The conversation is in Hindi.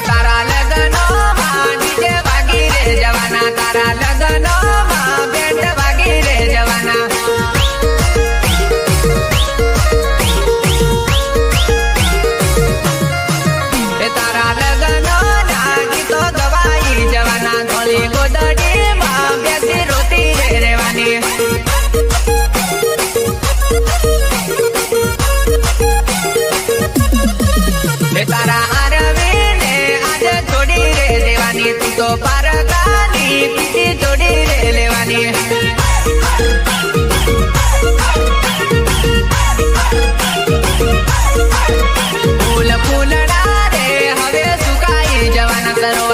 तारा ने तो पार गानी जोड़ी रे लेवानी फूल फूल रे हवे सुकाई जवान करो।